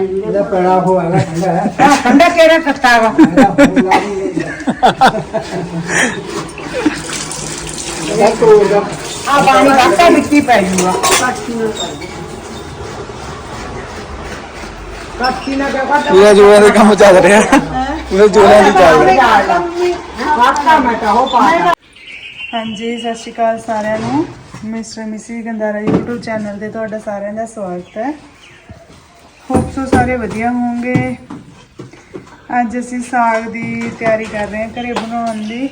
ਇਹਦਾ ਪੈੜਾ ਹੋਇਆ ਠੰਡਾ ਹੈ। ਆ ਠੰਡਾ ਕਿਹੜਾ ਤੱਤਾ ਵਾ? ਇਹਦਾ ਹੋਊਗਾ ਨਹੀਂ ਇਹ ਤੋੜ ਦਾ। ਆ ਪਾਣੀ ਵਾਟਾ ਮਿੱਟੀ ਪੈ ਜੂਗਾ ਕਾਟੀ ਨਾ ਕਰ ਵਾਟਾ ਪੂਰਾ ਜੋਰਾਂ ਦੇ ਕੰਮ ਚੱਲ ਰਿਹਾ। ਪੂਰੇ ਜੋਰਾਂ ਦੀ ਚੱਲ ਰਿਹਾ। ਵਾਟਾ ਮੈਂ ਤਾਂ ਹੋ ਪਾ ਹਾਂਜੀ ਸਤਿ ਸ਼੍ਰੀ ਅਕਾਲ ਸਾਰਿਆਂ ਨੂੰ। ਮਿਸਟਰ ਮਿਸੀ ਗੰਦਾਰਾ YouTube ਚੈਨਲ ਤੇ ਤੁਹਾਡਾ ਸਾਰਿਆਂ ਦਾ ਸਵਾਗਤ ਹੈ। ਹੋਪ ਸੋ ਸਾਰੇ ਵਧੀਆ ਹੋਵੋਗੇ। ਅੱਜ ਅਸੀਂ ਸਾਗ ਦੀ ਤਿਆਰੀ ਕਰ ਰਹੇ ਹਾਂ ਘਰੇ ਬਣਾਉਣ ਦੀ।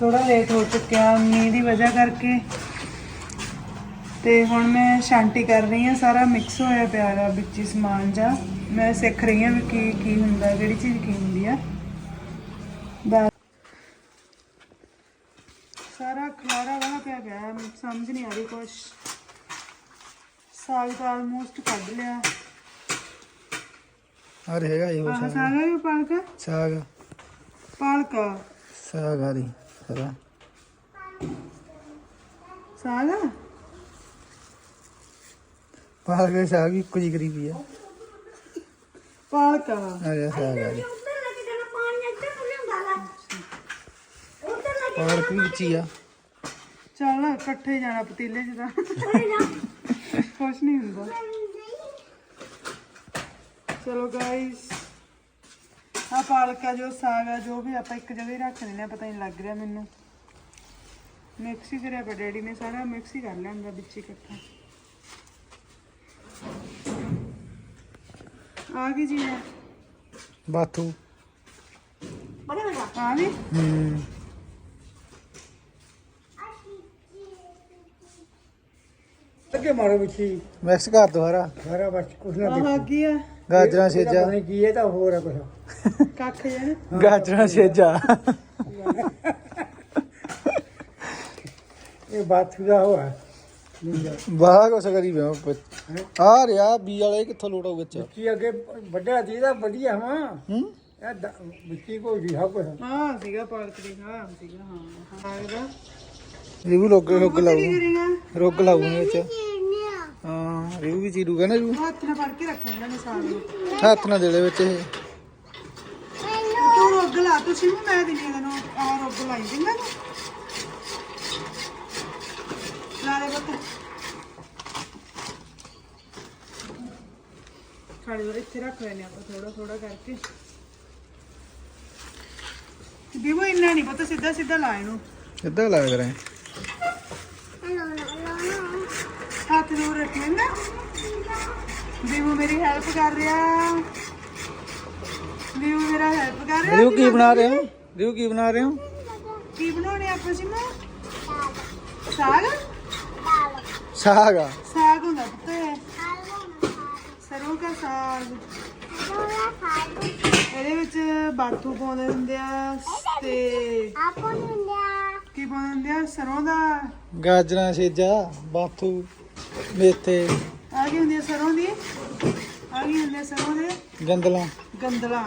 ਥੋੜਾ ਲੇਟ ਹੋ ਚੁੱਕਿਆ, ਮੀਂਹ ਦੀ ਵਜ੍ਹਾ ਕਰਕੇ। ਤੇ ਹੁਣ ਮੈਂ ਸ਼ਾਂਟੀ ਕਰ ਰਹੀ ਹਾਂ, ਸਾਰਾ ਮਿਕਸ ਹੋਇਆ ਪਿਆ ਗਾ ਵਿੱਚ ਹੀ ਸਮਾਨ ਜਾ। ਮੈਂ ਸਿੱਖ ਰਹੀ ਹਾਂ ਵੀ ਕੀ ਕੀ ਹੁੰਦਾ, ਕਿਹੜੀ ਚੀਜ਼ ਕੀ ਹੁੰਦੀ ਆ। ਸਾਰਾ ਖਲਾਰਾ ਵਾਲਾ ਪਿਆ ਗਿਆ ਸਮਝ ਨਹੀਂ ਆ ਰਹੀ ਕੁਛ। ਸਾਗ ਤਾਂ ਆਲਮੋਸਟ ਕੱਢ ਲਿਆ। ਆ ਹੈਗਾ ਇਹ ਆਹ ਸਾਗ। ਹੈ ਪਾਲਕ? ਸਾਗ। ਪਾਲਕ। ਸਾਗ ਆ ਸਾਰਾ। ਸਾਗ ਆ? ਪਾਲਕ ਦੇ ਸਾਗ ਵੀ ਇੱਕੋ ਜਿਹੀ ਕਰੀ ਪਈ ਆ। ਪਾਲਕ। ਆ। ਆ ਰਿਹਾ ਸਾਗ ਆ ਜੀ ਪਾਲਕ ਵੀ ਵਿੱਚ ਹੀ ਆ। ਚੱਲ ਇਕੱਠੇ ਜਾਣਾ ਪਤੀਲੇ 'ਚ ਤਾਂ। ਕੁਛ ਨਹੀਂ ਹੁੰਦਾ। ਚਲੋ ਗਾਇਸ ਆ ਪਾਲਕ ਜੋ ਸਾਗ ਆ ਜੋ ਵੀ ਆਪਾਂ ਇੱਕ ਜਗ੍ਹਾ ਹੀ ਰੱਖ ਆ ਪਤਾ ਨਹੀਂ ਲੱਗ ਰਿਹਾ ਮੈਨੂੰ। ਮਿਕਸ ਹੀ ਕਰਿਆ ਪਿਆ ਡੈਡੀ ਨੇ ਸਾਰਾ ਮਿਕਸ ਹੀ ਕਰ ਲਿਆ ਹੁੰਦਾ ਵਿੱਚ ਹੀ ਇਕੱਠਾ। ਆ ਗਈ ਜੀ ਬਾਥੂ। ਆ ਗਈ? ਹੂੰ। ਅੱਗੇ ਮਾਰੋ ਵਿੱਚੀ ਮਿਕਸ ਕਰ ਦੁਬਾਰਾ ਸਾਰਾ ਬਸ ਕੁਛ ਨਾ ਆ ਗਈ ਆ? ਗਾਜਰਾਂ ਸੇਜਾ। ਪਤਾ ਨਹੀਂ ਕੀ ਇਹ ਤਾਂ ਹੋਰ ਹੈ ਕੁਛ। ਕੱਖ ਜਣ ਗਾਜਰਾਂ ਸੇਜਾ। ਇਹ ਬਾਥੂ ਦਾ ਹੋਇਆ ਬਾਹਲਾ ਕੁਛ ਕਰੀ ਪਿਆ ਆ ਰਿਹਾ ਬੀ ਵਾਲੇ ਕਿੱਥੋਂ ਲੋੜ ਆਉ ਵਿੱਚ ਕੀ ਅੱਗੇ ਵੱਡਾ ਦੀ ਦਾ ਵਧੀਆ ਹਾਂ ਹੂੰ? ਇਹ ਦ- ਵਿੱਚੀ ਕੋਈ ਵੀ ਕੁਛ। ਹਾਂ ਸੀਗਾ ਪਾਲਕ ਦੀ ਹਾਂ ਸੀਗਾ ਹਾਂ ਸਾਗ ਦਾ ਇਹ ਵੀ ਲੋਕ ਰੁੱਗ ਕੀ ਲਾਉ ਕਰੇਗਾ ਰੁੱਗ ਲਾਉ ਵਿੱਚ ਹਾਂ ਇਹ ਵੀ ਚੀਰੂਗਾ ਨਾ ਜੂ ਹੱਥ ਨਾਲ ਫੜ ਕੇ ਰੱਖਿਆ ਇਹਨਾਂ ਨੇ ਨੂੰ ਹੱਥ ਨਾਲ ਦੇ ਦੇ ਵਿੱਚ ਇਹ। ਤੂੰ ਰੋਗ ਲਾ ਤੂੰ ਸਿਮੂ ਮੈਂ ਦਿੰਦੀ ਆ ਤੈਨੂੰ ਆ ਰੋਗ ਲਾਈ ਦਿੰਦਾ ਤੂੰ। ਲਾ ਦੇ ਬੱਤ ਖੜੇ ਹੋ ਇੱਥੇ ਰੱਖ ਲੈਨੇ ਆਪਾਂ ਥੋੜਾ ਥੋੜਾ ਕਰਕੇ। ਦੀਵੋ ਇੰਨਾ ਨਹੀਂ ਪਤਾ ਸਿੱਧਾ ਸਿੱਧਾ ਲਾ ਇਹਨੂੰ। ਕਿੱਦਾਂ ਲੱਗ ਰਿਹਾ ਹੱਥ ਦੂਰ ਰੱਖ ਲੈਂਦਾ ਦੀਵੋ ਮੇਰੀ ਹੈਲਪ ਕਰ ਰਿਹਾ। ਦੀਵੋ ਮੇਰਾ ਹੈਲਪ ਕਰ ਰਿਹਾ। ਰਿਉ ਕੀ ਬਣਾ ਰਹੇ ਹੋ? ਰਿਉ ਕੀ ਬਣਾ ਰਹੇ ਹੋ? ਕੀ ਬਣਾਉਣੇ ਆਪਾਂ ਸੀ ਮੈਂ ਸਾਗ? ਸਾਗ ਆ। ਸਾਗ ਹੁੰਦਾ ਪੁੱਤ ਇਹ। ਸਰੋਂ ਦਾ ਸਾਗ। ਇਹਦੇ ਵਿੱਚ ਬਾਥੂ ਪਾਉਂਦੇ ਹੁੰਦੇ ਆ ਤੇ ਕੀ ਪਾਉਂਦੇ ਹੁੰਦੇ ਆ? ਸਰੋਂ ਦਾ। ਗਾਜਰਾਂ ਸੇਜਾ ਬਾਥੂ। ਮੇਥੇ ਆ ਕੀ ਹੁੰਦੀ ਆ ਸਰੋਂ ਦੀ ਆ ਕੀ ਹੁੰਦੀ ਆ ਸਰੋਂ ਦੇ ਗੰਦਲਾਂ। ਗੰਦਲਾਂ।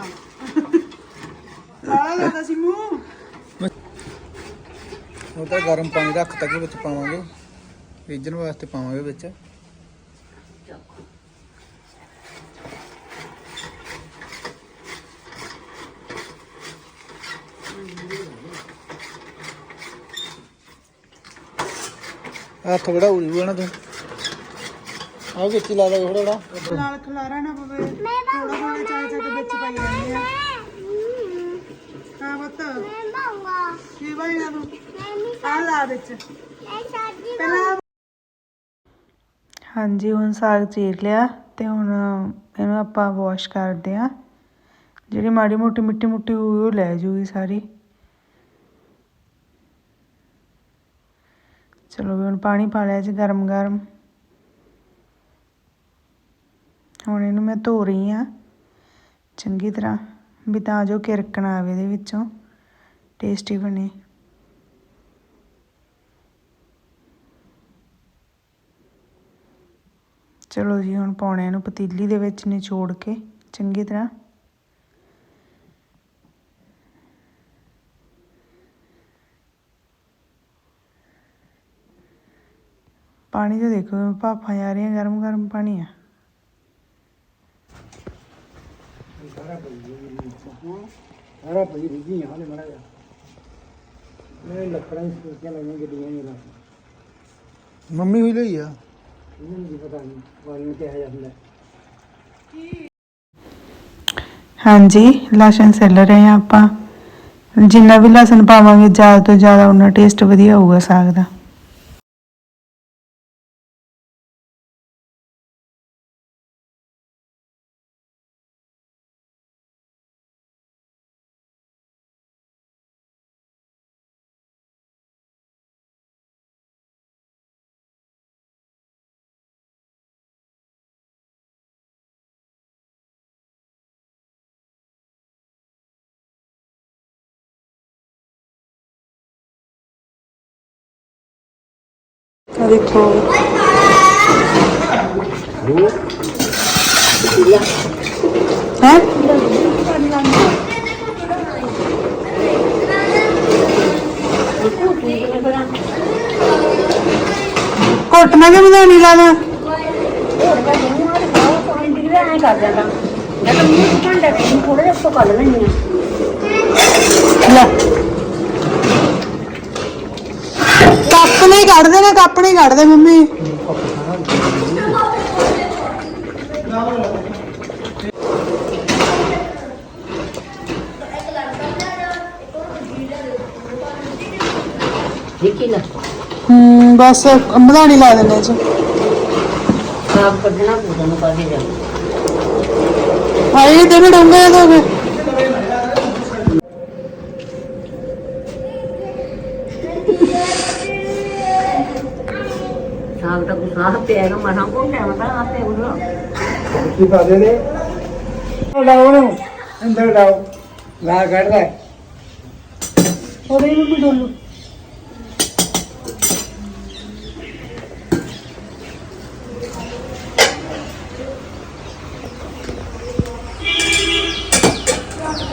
ਆ ਲੱਗਦਾ ਸੀ ਮੂੰਹ। ਉਹ ਤਾਂ ਗਰਮ ਪਾਣੀ ਰੱਖ ਤੱਕ ਵਿੱਚ ਪਾਵਾਂਗੇ। ਰੀਜਨ ਵਾਸਤੇ ਪਾਵਾਂਗੇ ਵਿੱਚ। ਹੱਥ ਬੜਾ ਨਾ ਤੂੰ। ਆ ਵਿੱਚ ਹੀ ਲਾ ਦੇ ਥੋੜਾ ਥੋੜਾ ਨਾਲ ਖਲਾਰਾ ਨਾ ਪਵੇ। ਥੋੜਾ ਥੋੜਾ ਚਾਹ ਚਾਹ ਕੇ ਵਿੱਚ ਪਾਈ ਜਾਂਦੇ ਆ। ਹਾਂ ਬੱਤ ਕੀ ਬਾਈ ਨਾ ਤੂੰ। ਆ ਲਾ ਵਿੱਚ। ਪਹਿਲਾਂ ਹਾਂਜੀ ਹੁਣ ਸਾਗ ਚੀਰ ਲਿਆ ਤੇ ਹੁਣ ਇਹਨੂੰ ਆਪਾਂ ਵਾਸ਼ ਕਰਦੇ ਆ ਜਿਹੜੀ ਮਾੜੀ ਮੋਟੀ ਮਿੱਟੀ ਮੁੱਟੀ ਹੋਈ ਉਹ ਲੈ ਜੂਗੀ ਸਾਰੀ। ਚਲੋ ਵੀ ਹੁਣ ਪਾਣੀ ਪਾ ਲਿਆ ਜੀ ਗਰਮ ਗਰਮ ਹੁਣ ਇਹਨੂੰ ਮੈਂ ਧੋ ਰਹੀ ਹਾਂ। ਚੰਗੀ ਤਰ੍ਹਾਂ ਵੀ ਤਾਂ ਜੋ ਕਿਰਕਣ ਆਵੇ ਇਹਦੇ ਵਿੱਚੋਂ। ਟੇਸਟੀ ਬਣੇ। ਚਲੋ ਜੀ, ਹੁਣ ਪਾਉਣੇ ਨੂੰ ਪਤੀਲੀ ਦੇ ਵਿੱਚ ਨਿਚੋੜ ਕੇ, ਚੰਗੀ ਤਰ੍ਹਾਂ। ਪਾਣੀ ਤੇ ਦੇਖੋ, ਭਾਫਾਂ ਆ ਰਹੀਆਂ ਗਰਮ ਗਰਮ ਪਾਣੀ ਆ ਸਾਰਾ ਪਈ ਸਾਰਾ ਪਈ ਰਿਜੀ ਆ ਨੇ ਮੜਾ ਮੈਂ ਲੱਕੜਾਂ ਹੀ ਸੋਚਿਆ ਲੱਗੀਆਂ ਗੱਡੀਆਂ ਨਹੀਂ ਲਾ ਮੰਮੀ ਹੋਈ ਲਈ ਆ? ਇਹਨਾਂ ਨੂੰ ਕੀ ਪਤਾ ਨਹੀਂ ਵਾਲੀ ਨੂੰ ਕਿਹਾ ਜਾਂਦਾ ਹਾਂਜੀ ਲਸਣ ਸੈਲ ਰਹੇ ਹਾਂ ਆਪਾਂ। ਜਿੰਨਾ ਵੀ ਲਸਣ ਪਾਵਾਂਗੇ ਜ਼ਿਆਦਾ ਤੋਂ ਜ਼ਿਆਦਾ ਉਹਨਾਂ ਟੇਸਟ ਵਧੀਆ ਹੋਊਗਾ ਸਾਗ ਦਾ। ਆ ਦੇਖੋ। ਹੈ? ਕੋਟਨਾ ਕੇ ਬਣਾਉਣੀ ਲਾਣਾ ਲੈ। ਕੱਪ ਨਹੀਂ ਕੱਢਦੇ ਨੇ ਕੱਪ ਨਹੀਂ ਕੱਢਦੇ ਮੰਮੀ। ਦੇਖੀ ਨਾ। ਹੂੰ ਬਸ ਮਧਾਣੀ ਲਾ ਦਿੰਦੇ ਚ ਸਾਫ਼ ਕੱਢਣਾ ਪੂਰਾ ਨੂੰ ਕਾਹਦੇ ਜਾ। ਹਾਏ ਤੇ ਡੰਗੇ ਤੋਂ। ਫਿਰ ਸਾਫ਼ ਤਾਂ ਗੁਸਾਹ ਪਿਆਗਾ ਮਸਾਂ ਕੋ ਟਾਈਮ ਤਾਂ ਆਪੇ ਉਹ ਕੀ ਪਾ ਦੇ ਨੇ? ਲਾਓ ਉਹਨੂੰ ਅੰਦਰ ਲਾਓ। ਲਾ ਕੱਢਦਾ ਉਹਦੇ ਨੂੰ ਵੀ ਡੋਲੂ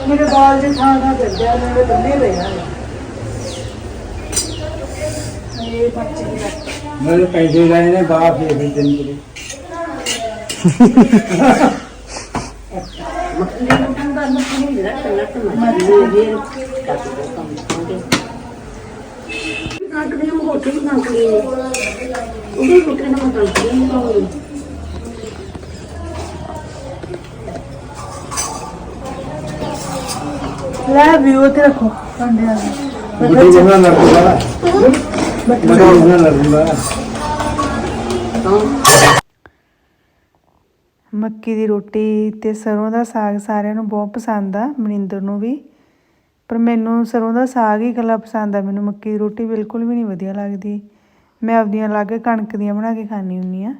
ਮੇਰੇ ਬਾਲ ਦੇ ਥਾਂ ਥਾਂ ਚੱਲਿਆ ਮੇਰੇ ਬੰਨੇ ਪਏ ਆ। ਮੇਰੇ ਪੈਸੇ ਲੈਣੇ ਨੇ ਬਾਪ ਦੇ ਦੇ ਦਿਨ ਦੇ ਲੈ ਵੀਓ ਤੇ ਰੱਖੋ ਭਾਂਡੇ ਆ ਮੱਕੀ ਦੀ ਰੋਟੀ ਤੇ ਸਰੋਂ ਦਾ ਸਾਗ ਸਾਰਿਆਂ ਨੂੰ ਬਹੁਤ ਪਸੰਦ ਆ, ਮਨਿੰਦਰ ਨੂੰ ਵੀ। ਪਰ ਮੈਨੂੰ ਸਰੋਂ ਦਾ ਸਾਗ ਹੀ ਇਕੱਲਾ ਪਸੰਦ ਆ, ਮੈਨੂੰ ਮੱਕੀ ਦੀ ਰੋਟੀ ਬਿਲਕੁਲ ਵੀ ਨਹੀਂ ਵਧੀਆ ਲੱਗਦੀ। ਮੈਂ ਆਪਦੀਆਂ ਅਲੱਗ ਕਣਕ ਦੀਆਂ ਬਣਾ ਕੇ ਖਾਣੀ ਹੁੰਨੀ ਆ।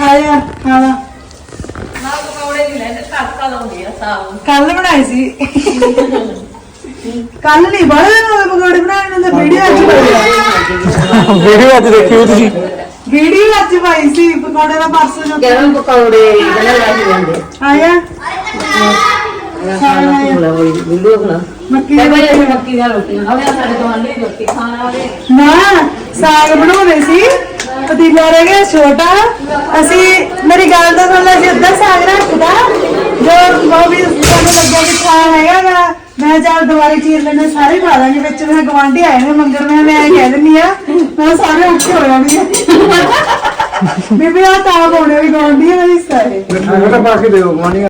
ਆਇਆ। ਖਾਣਾ ਕੱਲ ਬਣਾਈ ਸੀ। ਕੱਲ ਨਹੀਂ ਬੜੇ ਦਿਨ ਹੋ ਗਏ ਪਕੌੜੇ ਬਣਾਉਣ ਨੂੰ ਤਾਂ ਵੀਡੀਓ ਅੱਜ ਪਾਈ। ਵੀਡੀਓ ਅੱਜ ਦੇਖੀ ਹੋਈ ਤੁਸੀਂ? ਵੀਡੀਓ ਅੱਜ ਪਾਈ ਸੀ ਪਕੌੜੇ ਦਾ ਪਰਸੋਂ ਜੋ ਗਰਮ ਪਕੌੜੇ ਬਣਾ ਲਾਈ ਜਾਂਦੇ ਆਇਆ? ਬੋਲਾ ਹੋਈ ਬਿੱਲੂ ਬਣਾ। ਮੱਕੀ ਦੀ ਬਈ ਅਸੀਂ ਮੱਕੀ ਦੀਆਂ ਰੋਟੀਆਂ ਖਾਵੇ ਸਾਡੇ ਦੀ ਰੋਟੀ ਖਾਣ ਵਾਲੇ ਨਾ ਸਾਗ ਬਣਾਉਣੇ ਸੀ। ਪਤੀਲਾ ਰਹਿ ਗਿਆ ਛੋਟਾ। ਅਸੀਂ ਮੇਰੀ ਗੱਲ ਤਾਂ ਸੁਣ ਲੈ ਜੀ ਹੈਗਾ ਗਾ। ਮੈਂ ਚੱਲ ਦੁਬਾਰੇ ਚੀਰ ਲੈਣੇ ਸਾਰੇ ਪਾ ਦਾਂਗੇ ਵਿੱਚ। ਮੈਂ ਗਵਾਂਢੀ ਆਏ ਨੇ ਮੰਗਰ ਮੈਂ ਮੈਂ ਕਹਿ ਦਿੰਦੀ ਆ, ਮੈਂ ਸਾਰੇ ਉੱਠੇ ਹੋ ਜਾਣਗੇ। ਬੀਬੀ ਆ ਤਾਂ ਪਾਉਣੇ ਵੀ ਗਵਾਂਢੀ ਆ ਇਸ ਸਾਰੇ ਮੈਂ ਤਾਂ ਪਾ ਕੇ ਦਿਓ ਮਾਨੀ